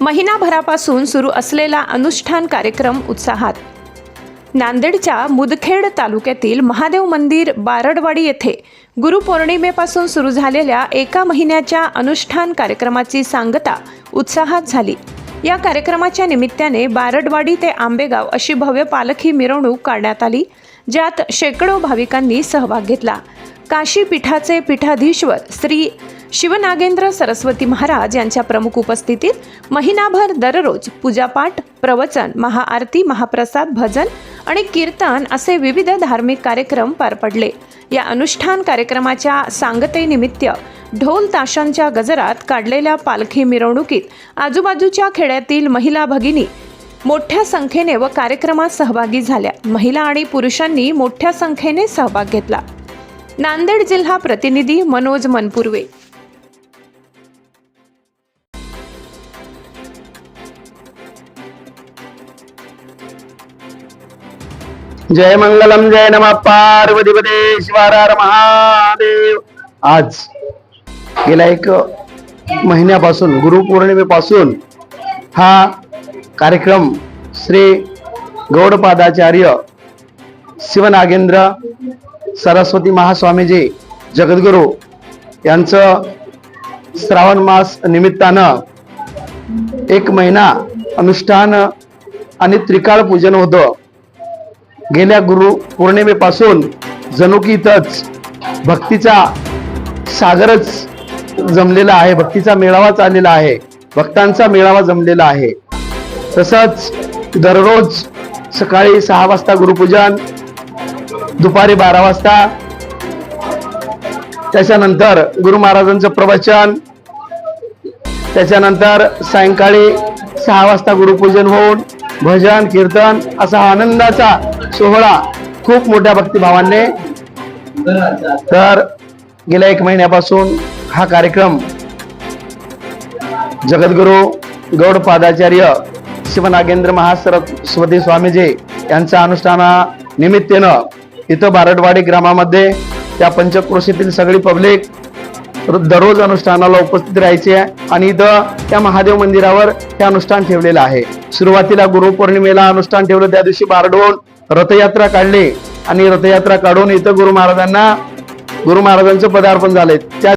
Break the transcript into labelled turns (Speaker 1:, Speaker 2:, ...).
Speaker 1: महिनाभरापासून सुरू असलेला अनुष्ठान कार्यक्रम उत्साहात. नांदेडच्या मुदखेड तालुक्यातील महादेव मंदिर बारडवाडी येथे गुरुपौर्णिमेपासून सुरू झालेल्या एका महिन्याच्या अनुष्ठान कार्यक्रमाची सांगता उत्साहात झाली. या कार्यक्रमाच्या निमित्ताने बारडवाडी ते आंबेगाव अशी भव्य पालखी मिरवणूक काढण्यात आली ज्यात शेकडो भाविकांनी सहभाग घेतला. काशी पीठाचे पीठाधीश्वर श्री शिवनागेंद्र सरस्वती महाराज यांच्या प्रमुख उपस्थितीत महिनाभर दररोज पूजापाठ प्रवचन महाआरती महाप्रसाद भजन आणि कीर्तन असे विविध धार्मिक कार्यक्रम पार पडले. या अनुष्ठान कार्यक्रमाच्या सांगतेनिमित्त ढोल ताशांच्या गजरात काढलेल्या पालखी मिरवणुकीत आजूबाजूच्या खेड्यातील महिला भगिनी मोठ्या संख्येने व कार्यक्रमात सहभागी झाल्या. महिला आणि पुरुषांनी मोठ्या संख्येने सहभाग घेतला. नांदेड जिल्हा प्रतिनिधी मनोज मनपुर्वे
Speaker 2: जय मंगलम जय नम पार्वतीपदे शिवारार महादेव. आज गेल्या एक महिन्यापासून गुरुपौर्णिमेपासून हा कार्यक्रम श्री गौडपादाचार्य शिवनागेंद्र सरस्वती महास्वामीजी जगद्गुरू यांचं श्रावण मास निमित्तानं एक महिना अनुष्ठान आणि त्रिकाळ पूजन होतं. गेल्या गुरु पौर्णिमेपासून जनुकीतच भक्तीचा सागरच जमलेला आहे भक्तीचा मेळावा चाललेला आहे भक्तांचा मेळावा जमलेला आहे. तसंच दररोज सकाळी सहा वाजता गुरुपूजन दुपारी बारा वाजता. त्याच्यानंतर गुरु महाराजांचं प्रवचन त्याच्यानंतर सायंकाळी सहा वाजता गुरुपूजन होऊन भजन कीर्तन असा आनंदाचा सोहळा खूप मोठ्या भक्तिभावाने. तर गेल्या एक महिन्यापासून हा कार्यक्रम जगद्गुरु गौड पादाचार्य शिवनागेंद्र महासरस्वती स्वामीजी यांच्या अनुष्ठाना निमित्तेनं इथं बारडवाडी ग्रामामध्ये त्या पंचक्रोशीतील सगळी पब्लिक दररोज अनुष्ठानाला उपस्थित राहायचे आणि इथं त्या महादेव मंदिरावर हे अनुष्ठान ठेवलेलं आहे. सुरुवातीला गुरुपौर्णिमेला अनुष्ठान ठेवलं त्या दिवशी बारडवून रथयात्रा काढली आणि रथयात्रा काढून इथं गुरु महाराजांना गुरु महाराजांचं पदार्पण झाले त्या